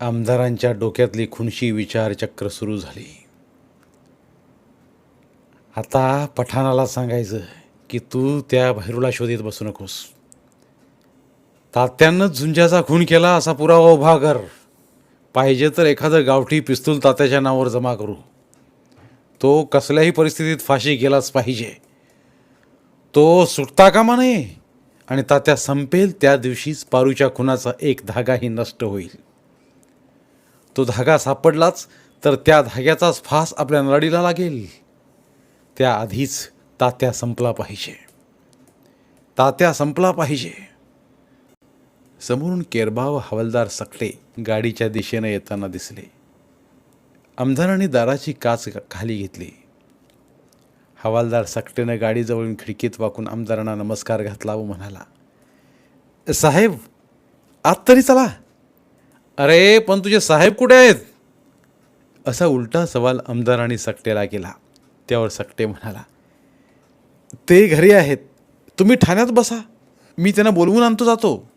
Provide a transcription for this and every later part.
आमदारांच्या डोक्यातली खुणशी विचारचक्र सुरू झाली. आता पठाणाला सांगायचं की तू त्या भैरूला शोधित बसू नकोस. तात्यानंच झुंजाचा खून केला असा पुरावा उभा कर. पाहिजे तर एखादं गावठी पिस्तूल तात्याच्या नावावर जमा करू. तो कसल्याही परिस्थितीत फाशी गेलाच पाहिजे. तो सुटता कामा नये आणि तात्या संपेल त्या दिवशीच पारूच्या खुनाचा एक धागाही नष्ट होईल. तो धागा सापडलाच तर त्या धाग्याचाच फास आपल्या नराडीला लागेल. त्याआधीच तात्या संपला पाहिजे. तात्या संपला पाहिजे. समोरून केरबा व हवालदार सकटे गाडीच्या दिशेनं येताना दिसले. आमदारांनी दाराची काच खाली घेतली. हवालदार सकटेनं गाडीजवळून खिडकीत वाकून आमदारांना नमस्कार घातला व म्हणाला साहेब आत तरी चला. अरे पण तुझे साहेब कुठे आहेत? असा उलटा सवाल आमदारांनी सकटेला केला. त्यावर सकटे म्हणाला ते घरी आहेत. तुम्ही ठाण्यात बसा. मी त्यांना बोलवून आणतो जातो.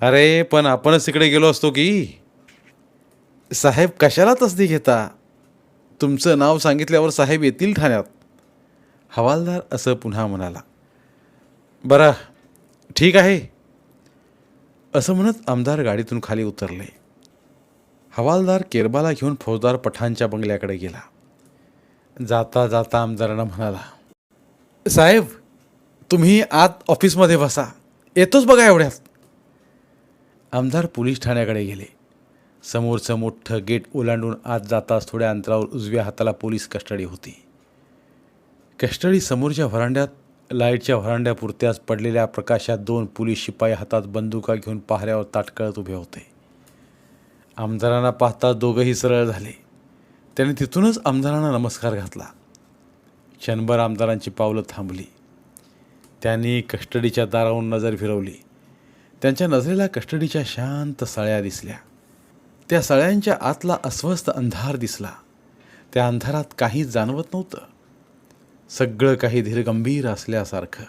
अरे पण आपणच तिकडे गेलो असतो की. साहेब कशाला तसदी घेता? तुमचं नाव सांगितल्यावर साहेब येतील ठाण्यात. हवालदार असं पुन्हा म्हणाला बरं ठीक आहे. असं म्हणत आमदार गाडीतून खाली उतरले. हवालदार केरबाला घेऊन फौजदार पठाणच्या बंगल्याकडे गेला. जाता जाता आमदारांना म्हणाला साहेब तुम्ही आत ऑफिसमध्ये बसा. येतोच बघा एवढ्यात. आमदार पोलीस ठाण्याकडे गेले. समोरचं मोठं गेट ओलांडून आत जाताच थोड्या अंतरावर उजव्या हाताला पोलीस कस्टडी होती. कस्टडी समोरच्या व्हरांड्यात लाईटच्या व्हरांड्यापुरत्याच पडलेल्या प्रकाशात दोन पोलीस शिपाई हातात बंदुका घेऊन पाहऱ्यावर ताटकळत उभे होते. आमदारांना पाहता दोघंही सरळ झाले. त्याने तिथूनच आमदारांना नमस्कार घातला. क्षणभर आमदारांची पावलं थांबली. त्यांनी कस्टडीच्या दारावरून नजर फिरवली. त्यांच्या नजरेला कस्टडीच्या शांत सळ्या दिसल्या. त्या सळ्यांच्या आतला अस्वस्थ अंधार दिसला. त्या अंधारात काहीच जाणवत नव्हतं. सगळं काही धीरगंभीर असल्यासारखं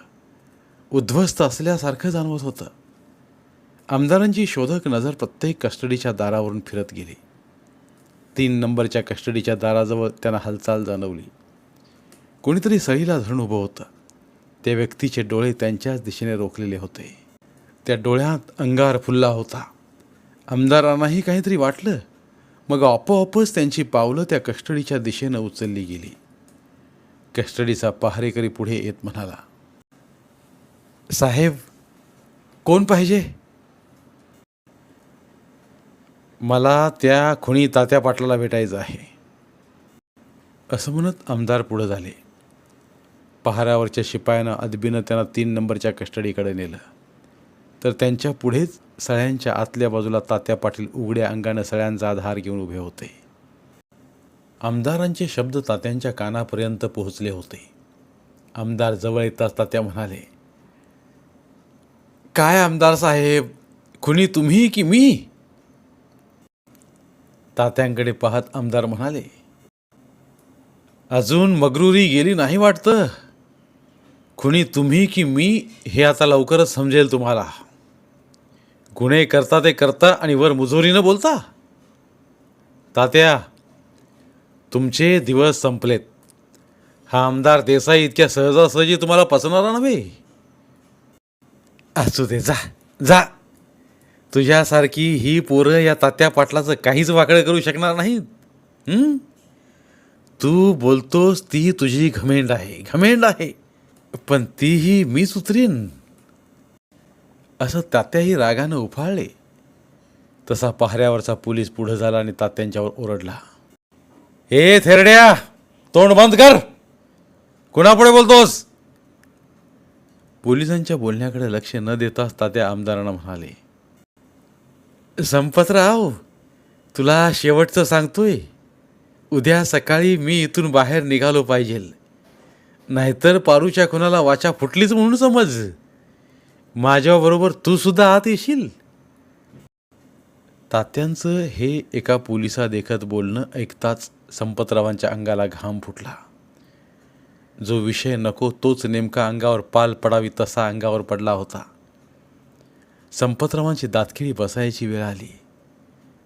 उद्ध्वस्त असल्यासारखं जाणवत होतं. आमदारांची शोधक नजर प्रत्येक कस्टडीच्या दारावरून फिरत गेली. तीन नंबरच्या कस्टडीच्या दाराजवळ त्यांना हालचाल जाणवली. कोणीतरी सळीला धरून उभं होतं. त्या व्यक्तीचे डोळे त्यांच्याच दिशेने रोखलेले होते. त्या डोळ्यात अंगार फुलला होता. आमदारांनाही काहीतरी वाटलं. मग आपोआपच त्यांची पावलं त्या कस्टडीच्या दिशेनं उचलली गेली. कस्टडीचा पहारेकरी पुढे येत म्हणाला. साहेब कोण पाहिजे? मला त्या खुणी तात्या पाटलाला भेटायचं आहे. असं म्हणत आमदार पुढं झाले. पहारावरच्या शिपायानं अदबीनं त्यांना तीन नंबरच्या कस्टडीकडे नेलं. तर त्यांच्या पुढेच सळ्यांच्या आतल्या बाजूला तात्या पाटील उघड्या अंगानं सळ्यांचा आधार घेऊन उभे होते. आमदारांचे शब्द तात्यांच्या कानापर्यंत पोहोचले होते. आमदार जवळ येताच तात्या म्हणाले काय आमदार साहेब खुनी तुम्ही की मी? तात्यांकडे पाहत आमदार म्हणाले अजून मगरुरी गेली नाही वाटतं. खुनी तुम्ही की मी हे आता लवकरच समजेल तुम्हाला. गुन्हे करता ते करता आणि वर मुजोरीनं बोलता. तात्या तुमचे दिवस संपलेत. हा आमदार देसाई इतक्या सहजासहजी तुम्हाला पसणारा नव्हे असू दे जा जा. तुझ्यासारखी ही पोरं या तात्या पाटलाचं काहीच वाकडं करू शकणार नाहीत. तू बोलतोस ती तुझी घमेंड आहे घमेंड आहे. पण तीही मीच उतरीन. असं तात्याही रागानं उफाळले. तसा पहाऱ्यावरचा पोलीस पुढं झाला आणि तात्यांच्यावर ओरडला. हे थेरड्या तोंड बंद कर. कुणापुढे बोलतोस? पोलिसांच्या बोलण्याकडे लक्ष न देताच तात्या आमदारांना म्हणाले संपतराव तुला शेवटचं सांगतोय. उद्या सकाळी मी इथून बाहेर निघालो पाहिजे. नाहीतर पारूच्या खुनाला वाचा फुटलीच म्हणून समज. माझ्याबरोबर तू सुद्धा आत येशील. तात्यांचं हे एका पोलिसा देखत बोलणं ऐकताच संपतरावांच्या अंगाला घाम फुटला. जो विषय नको तोच नेमका अंगावर पाल पडावी तसा अंगावर पडला होता. संपतरावांची दातखिळी बसायची वेळ आली.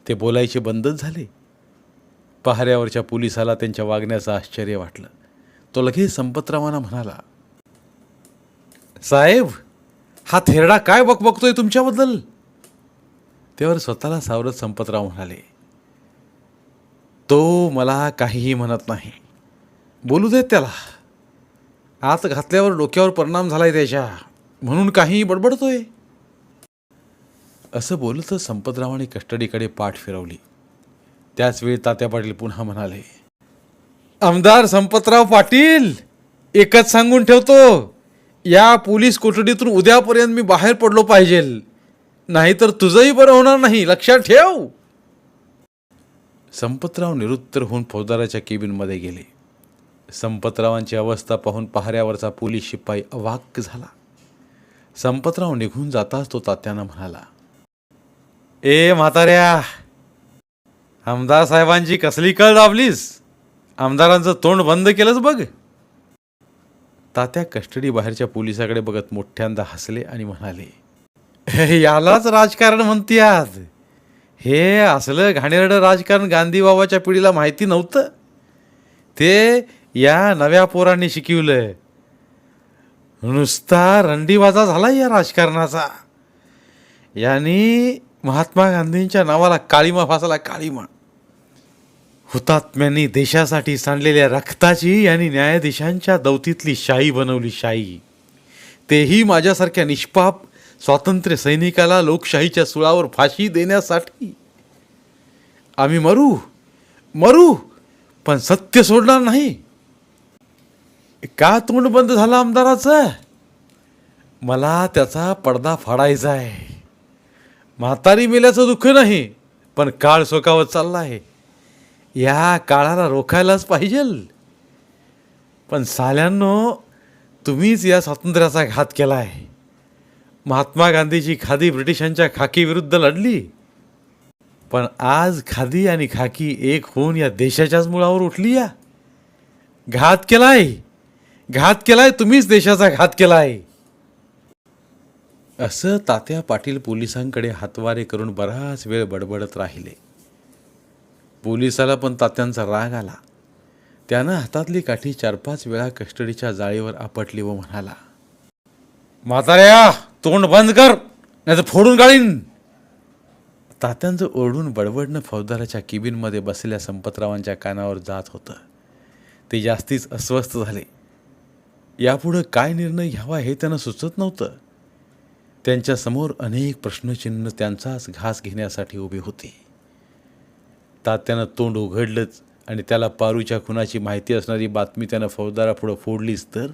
ते बोलायचे बंदच झाले. पहाऱ्यावरच्या पोलिसाला त्यांच्या वागण्याचं आश्चर्य वाटलं. तो लगेच संपतरावांना म्हणाला साहेब हा थेरडा काय बकबकतोय तुमच्याबद्दल? त्यावर स्वतःला सावरत संपतराव म्हणाले तो मला काहीही म्हणत नाही. बोलू देत त्याला. आत घातल्यावर डोक्यावर परिणाम झालाय त्याच्या. म्हणून काहीही बडबडतोय. असं बोलत संपतरावाने कस्टडीकडे पाठ फिरवली. त्याच वेळी तात्या पाटील पुन्हा म्हणाले आमदार संपतराव पाटील एकच सांगून ठेवतो. या पोलीस कोठडीतून उद्यापर्यंत मी बाहेर पडलो पाहिजेल. नाहीतर तुझंही बरं होणार नाही. लक्षात ठेव. संपतराव निरुत्तर होऊन फौजदाराच्या केबिनमध्ये गेले. संपतरावांची अवस्था पाहून पहाऱ्यावरचा पोलीस शिपाई अवाक्य झाला. संपतराव निघून जाताच तो तात्यानं म्हणाला ए म्हाताऱ्या आमदार साहेबांची कसली कळ दाबलीस? आमदारांचं तोंड बंद केलंच बघ. तात्या कस्टडी बाहेरच्या पोलिसाकडे बघत मोठ्यांदा हसले आणि म्हणाले यालाच राजकारण म्हणतीयात. हे असलं घाणेरडं राजकारण गांधी बाबाच्या पिढीला माहिती नव्हतं. ते या नव्या पोरांनी शिकवलं नुसता रंडीबाजा झाला या राजकारणाचा. यांनी महात्मा गांधींच्या नावाला काळीमा फासला काळीमा. हुतात्म्यांनी देशासाठी सांडलेल्या रक्ताची यांनी न्यायाधीशांच्या दौतीतली शाही बनवली शाही. तेही माझ्यासारख्या निष्पाप स्वातंत्र्य सैनिकाला लोकशाहीच्या सुळावर फाशी देण्यासाठी. आम्ही मरू मरू पण सत्य सोडणार नाही. का तोंड बंद झालं आमदाराचं? मला त्याचा पडदा फाडायचा आहे. म्हातारी मेल्याचं दुःख नाही पण काळ सोकावत चालला आहे या काळाला रोखायलाच पाहिजे. पण साल्यांनो तुम्हीच या स्वातंत्र्याचा घात केला आहे महात्मा गांधीची खादी ब्रिटिशांच्या खाकीविरुद्ध लढली. पण आज खादी आणि खाकी एक होऊन या देशाच्याच मुळावर उठली या घात केलाय. घात केलाय तुम्हीच देशाचा घात केलाय. असं तात्या पाटील पोलिसांकडे हातवारे करून बराच वेळ बडबडत राहिले. पोलिसाला पण तात्यांचा राग आला. त्यानं हातातली काठी चार पाच वेळा कस्टडीच्या जाळीवर आपटली व म्हणाला म्हाताऱ्या तोंड बंद कर नाही तर फोडून काढीन तात्यांचं ओरडून बडबडणं फौजदाराच्या किबिनमध्ये बसलेल्या संपतरावांच्या कानावर जात होतं. ते जास्तीच अस्वस्थ झाले. यापुढं काय निर्णय घ्यावा हे त्यांना सुचत नव्हतं. त्यांच्यासमोर अनेक प्रश्नचिन्ह त्यांचाच घास घेण्यासाठी उभे होते. तात्यानं तोंड उघडलंच आणि त्याला पारूच्या खुनाची माहिती असणारी बातमी त्यानं फौजदारापुढं फोडलीच तर?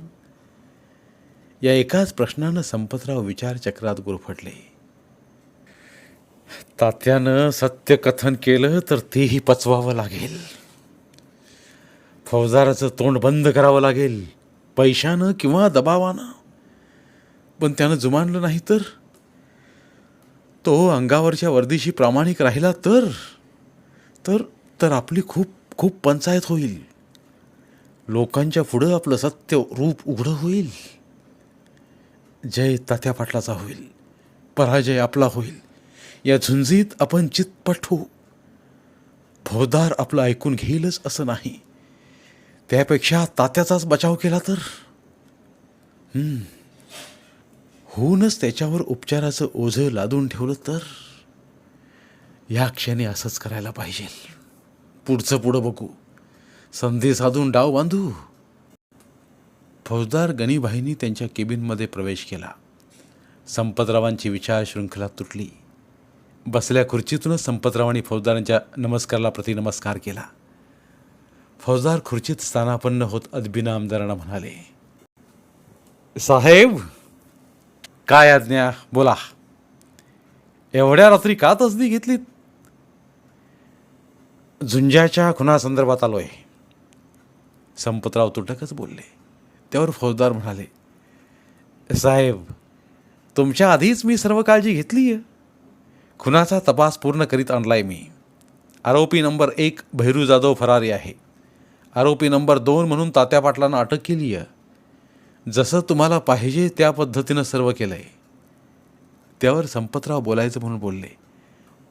या एकाच प्रश्नानं संपतराव विचारचक्रात गुरफटले. तात्यानं सत्यकथन केलं तर तेही पचवावं लागेल. फौजदाराचं तोंड बंद करावं लागेल पैशानं किंवा दबावानं. पण त्यानं जुमानलं नाही तर? तो अंगावरच्या वर्दीशी प्रामाणिक राहिला तर? तर तर आपली खूप खूप पंचायत होईल. लोकांच्या पुढं आपलं सत्य रूप उघडं होईल. जय तात्या पाटलाचा होईल. पराजय आपला होईल. या झुंजीत आपण चितपट. होऊ फौजदार आपलं ऐकून घेईलच असं नाही. त्यापेक्षा तात्याचाच बचाव केला तर? होऊनच त्याच्यावर उपचाराचं ओझं लादून ठेवलं तर? या क्षणी असंच करायला पाहिजे. पुढचं पुढं बघू. संधी साधून डाव बांधू. फौजदार गणीबाईंनी त्यांच्या केबिनमध्ये प्रवेश केला. संपतरावांची विचार शृंखला तुटली. बसल्या खुर्चीतूनच संपतरावांनी फौजदारांच्या नमस्काराला प्रतिनमस्कार केला. फौजदार खुर्चीत स्थानापन्न होत अदबिना आमदारांना म्हणाले साहेब काय आज्ञा? बोला. एवढ्या रात्री का तसदी घेतलीत? झुंजाच्या खुनासंदर्भात आलो आहे संपतराव तुटकच बोलले. त्यावर फौजदार म्हणाले साहेब तुमच्या आधीच मी सर्व काळजी घेतली आहे खुनाचा तपास पूर्ण करीत आणलाय मी. आरोपी नंबर एक भैरू जाधव फरारी आहे. आरोपी नंबर दोन म्हणून तात्या पाटलांना अटक केली आहे जसं तुम्हाला पाहिजे त्या पद्धतीनं सर्व केलं आहे त्यावर संपतराव बोलायचं म्हणून बोलले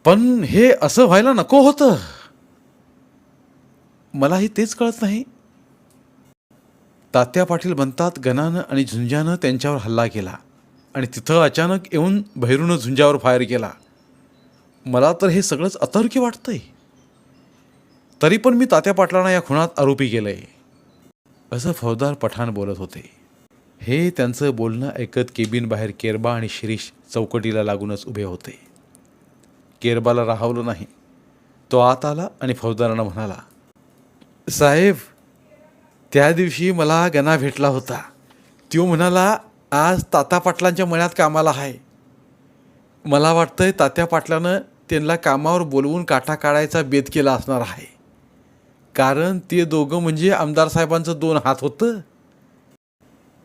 पण हे असं व्हायला नको होतं. मलाही तेच कळत नाही. तात्या पाटील म्हणतात गणानं आणि झुंजानं त्यांच्यावर हल्ला केला. आणि तिथं अचानक येऊन भैरूनं झुंजावर फायर केला. मला तर हे सगळंच अतर्क्य वाटतंय. तरी पण मी तात्या पाटलांना या खुणात आरोपी केलंय. असं फौजदार पठाण बोलत होते. हे त्यांचं बोलणं ऐकत केबिन बाहेर केरबा आणि शिरीष चौकटीला लागूनच उभे होते. केरबाला राहावलं नाही. तो आत आला आणि फौजदारांना म्हणाला साहेब त्या दिवशी मला गणा भेटला होता. तो म्हणाला आज तात्या पाटलांच्या मळ्यात कामाला आहे. मला वाटतंय तात्या पाटलानं त्यांना कामावर बोलवून काटा काढायचा बेत केला असणार आहे. कारण ते दोघं म्हणजे आमदार साहेबांचं दोन हात होतं.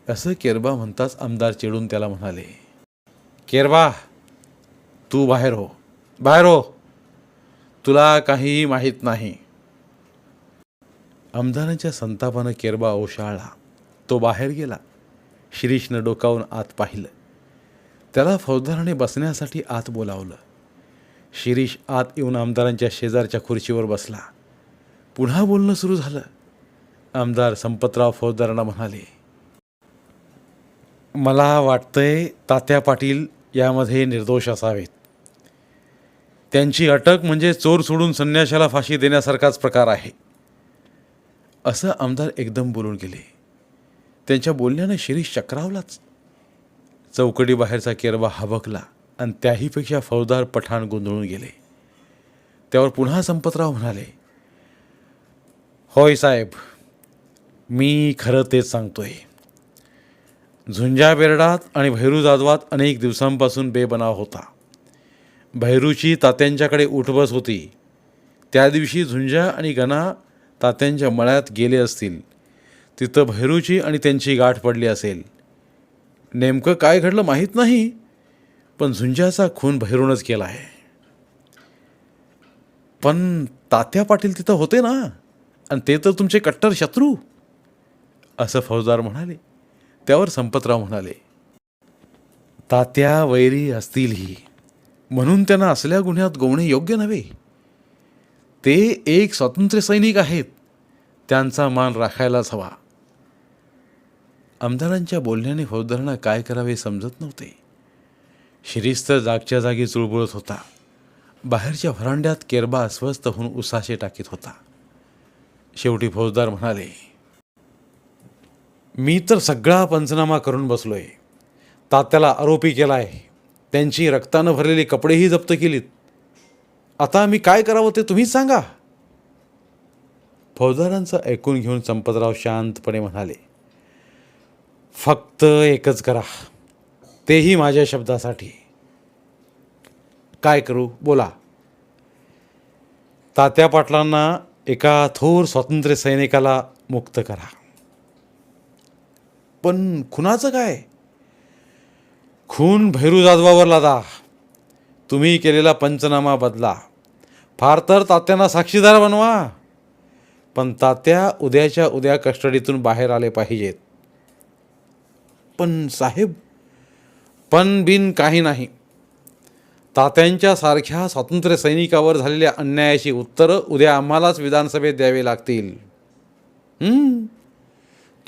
असं केरबा म्हणताच आमदार चिडून त्याला म्हणाले केरबा तू बाहेर हो. बाहेर हो. तुला काहीही माहीत नाही. आमदारांच्या संतापानं केरबा ओशाळला. तो बाहेर गेला. शिरीषनं डोकावून आत पाहिलं. त्याला फौजदाराने बसण्यासाठी आत बोलावलं. शिरीष आत येऊन आमदारांच्या शेजारच्या खुर्चीवर बसला. पुन्हा बोलणं सुरू झालं. आमदार संपतराव फौजदारांना म्हणाले मला वाटतंय तात्या पाटील यामध्ये निर्दोष असावेत. त्यांची अटक म्हणजे चोर सोडून संन्याशाला फाशी देण्यासारखाच प्रकार आहे. असं आमदार एकदम बोलून गेले. त्यांच्या बोलण्यानं शिरीष चक्रावलाच. चौकडी बाहेरचा केरबा हबकला आणि त्याहीपेक्षा फौजदार पठाण गोंधळून गेले. त्यावर पुन्हा संपतराव म्हणाले होय साहेब मी खरं तेच सांगतोय. झुंजा बेरडात आणि भैरू जाधवात अनेक दिवसांपासून बेबनाव होता. भैरूची तात्यांच्याकडे उठबस होती. त्या दिवशी झुंजा आणि गणा तात्यांच्या मळ्यात गेले असतील. तिथं भैरूची आणि त्यांची गाठ पडली असेल. नेमकं काय घडलं माहीत नाही पण झुंजाचा खून भैरूनच केला आहे. पण तात्या पाटील तिथं होते ना आणि ते तर तुमचे कट्टर शत्रू असं फौजदार म्हणाले. त्यावर संपतराव म्हणाले तात्या वैरी असतीलही म्हणून त्यांना असल्या गुन्ह्यात गोवणे योग्य नव्हे. ते एक स्वातंत्र्य सैनिक आहेत. त्यांचा मान राखायलाच हवा. आमदारांच्या बोलण्याने फौजदारांना काय करावे समजत नव्हते. शिरीस्त जागच्या जागी चुळबुळत होता. बाहेरच्या व्हरांड्यात केरबा अस्वस्थ होऊन उसाशे टाकीत होता. शेवटी फौजदार म्हणाले मी तर सगळा पंचनामा करून बसलोय. तात्याला आरोपी केलाय. त्यांची रक्तानं भरलेली कपडेही जप्त केलीत. आता मी काय करावं ते तुम्हीच सांगा. फौजदारांचं ऐकून घेऊन संपतराव शांतपणे म्हणाले फक्त एकच करा. तेही माझ्या शब्दासाठी. काय करू? बोला. तात्या पाटलांना एका थोर स्वातंत्र्य सैनिकाला मुक्त करा. पण खुनाचं काय? खून भैरू जाधवावर लादा. तुम्ही केलेला पंचनामा बदला. फार तर तात्यांना साक्षीदार बनवा. पण तात्या उद्याच्या उद्या कस्टडीतून बाहेर आले पाहिजेत. पण साहेब पण बिन काही नाही. तात्यांच्या सारख्या स्वातंत्र्य सैनिकावर झालेल्या अन्यायाची उत्तरं उद्या आम्हालाच विधानसभेत द्यावी लागतील.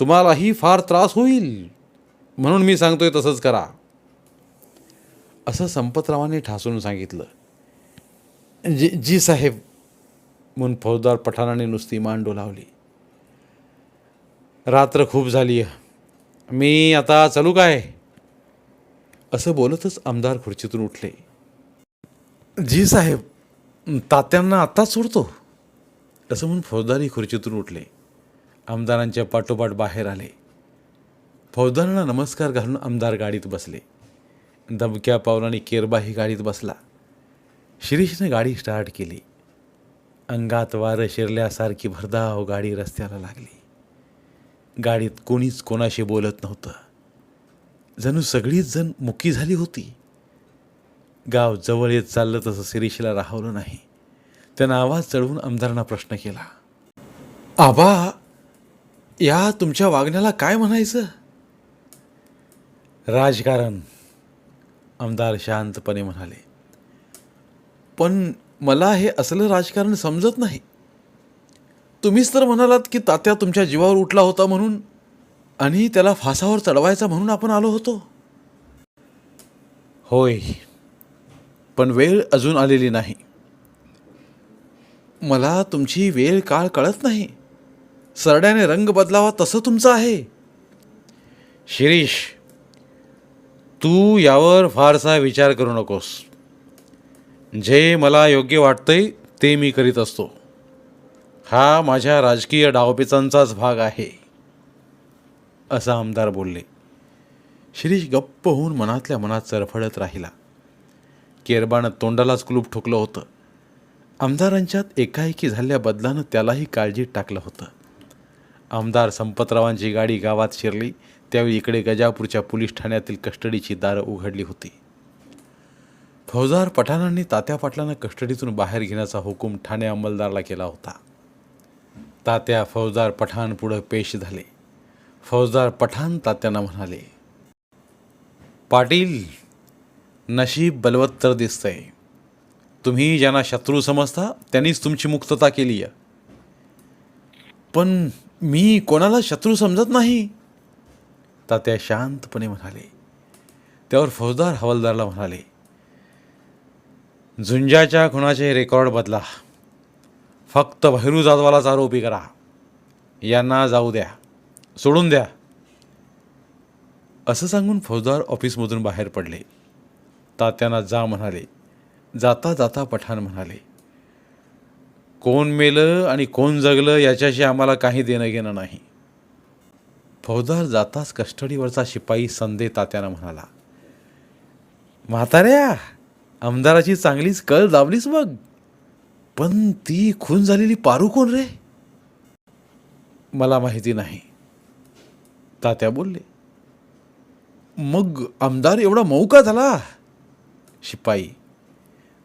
तुम्हालाही फार त्रास होईल. म्हणून मी सांगतोय तसंच करा. असं संपतरावांनी ठासून सांगितलं. जी जी साहेब म्हणून फौजदार पठाणाने नुसती मान डोलावली. रात्र खूप झाली. मी आता चालू काय? असं बोलतच आमदार खुर्चीतून उठले. जी साहेब तात्यांना आत्ताच सोडतो. असं म्हणून फौजदारी खुर्चीतून उठले. आमदारांच्या पाठोपाठ बाहेर आले. फौजदारांना नमस्कार घालून आमदार गाडीत बसले. दबक्या पावलाने केरबाही गाडीत बसला. शिरीषने गाडी स्टार्ट केली. अंगात वारं शिरल्यासारखी भरधाव गाडी रस्त्याला लागली. गाडीत कोणीच कोणाशी बोलत नव्हतं. जणू सगळीच जण मुकी झाली होती. गाव जवळ येत चाललं तसं शिरीषला राहवलं नाही. त्यानं आवाज चढवून आमदारांना प्रश्न केला. आबा या तुमच्या वागण्याला काय म्हणायचं? राजकारण आमदार शांतपणे म्हणाले. पण मला हे असलं राजकारण समजत नाही. तुम्हीच तर म्हणालात की तात्या तुमच्या जीवावर उठला होता म्हणून आणि त्याला फासावर चढवायचा म्हणून आपण आलो होतो. होय. पण वेळ अजून आलेली नाही. मला तुमची वेळ काळ कळत नाही. सरड्याने रंग बदलावा तसं तुमचं आहे. शिरीष तू यावर फारसा विचार करू नकोस. जे मला योग्य वाटतंय ते मी करीत असतो. हा माझ्या राजकीय डावपेचांचाच भाग आहे असं आमदार बोलले. शिरीष गप्प होऊन मनातल्या मनात चरफडत राहिला. केरबानं तोंडालाच कुलूप ठोकलं होतं. आमदारांच्यात एकाएकी झालेल्या बदलानं त्यालाही काळजीत टाकलं होतं. आमदार संपतरावांची गाडी गावात शिरली त्यावेळी इकडे गजापूरच्या पोलीस ठाण्यातील कस्टडीची दारं उघडली होती. फौजदार पठाणांनी तात्या पाटलांना कस्टडीतून बाहेर घेण्याचा हुकूम ठाणे अंमलदारला केला होता. तात्या फौजदार पठाण पुढं पेश झाले. फौजदार पठाण तात्यांना म्हणाले पाटील नशीब बलवत्तर दिसतंय. तुम्ही ज्यांना शत्रू समजता त्यांनीच तुमची मुक्तता केली आहे. पण मी कोणाला शत्रू समजत नाही? तात्या शांतपणे म्हणाले. त्यावर फौजदार हवालदारला म्हणाले झुंजाच्या खुणाचे रेकॉर्ड बदला. फक्त भैरू जाधवालाच आरोपी करा. यांना जाऊ द्या. सोडून द्या. असं सांगून फौजदार ऑफिसमधून बाहेर पडले. तात्यांना जा म्हणाले. जाता जाता पठाण म्हणाले. कोण मेलं आणि कोण जगलं याच्याशी आम्हाला काही देणं घेणं नाही. फौजदार जाताच कस्टडीवरचा शिपाई संदे तात्यानं म्हणाला. म्हाताऱ्या! आमदाराची चांगलीच कळ दाबलीच मग. पण ती खून झालेली पारू कोण रे? मला माहिती नाही. तात्या बोलले. मग आमदार एवढा मऊ का झाला? शिपाई.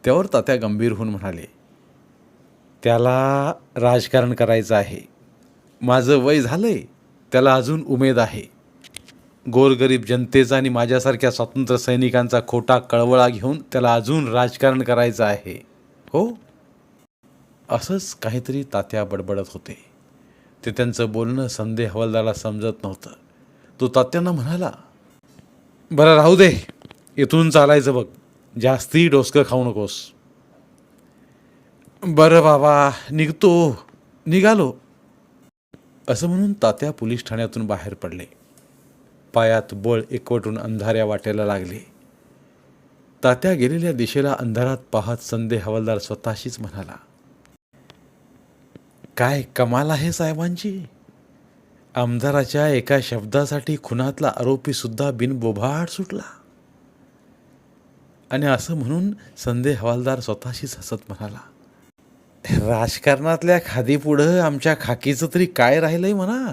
त्यावर तात्या गंभीर होऊन म्हणाले त्याला राजकारण करायचं आहे. माझं वय झालंय. त्याला अजून उमेद आहे. गोरगरीब जनतेचा आणि माझ्यासारख्या स्वातंत्र्य सैनिकांचा खोटा कळवळा घेऊन त्याला अजून राजकारण करायचं आहे. हो? असंच काहीतरी तात्या बडबडत होते. ते त्यांचं बोलणं संदेह हवालदाराला समजत नव्हतं. तो तात्यांना म्हणाला बरं राहू दे. इथून चालायचं बघ. जास्ती डोसकं खाऊ नकोस. बरं बाबा. निघतो. निघालो. असं म्हणून तात्या पोलीस ठाण्यातून बाहेर पडले. पायात बळ एकवटून अंधाऱ्या वाटेला लागले. तात्या गेलेल्या दिशेला अंधारात पाहत संदे हवालदार स्वतःशीच म्हणाला काय कमाल आहे साहेबांची. आमदाराच्या एका शब्दासाठी खुनातला आरोपी सुद्धा बिनबोभाट सुटला. आणि असं म्हणून संदे हवालदार स्वतःशीच हसत म्हणाला राजकारणातल्या खादीपुढं आमच्या खाकीचं तरी काय राहिलंय म्हणा.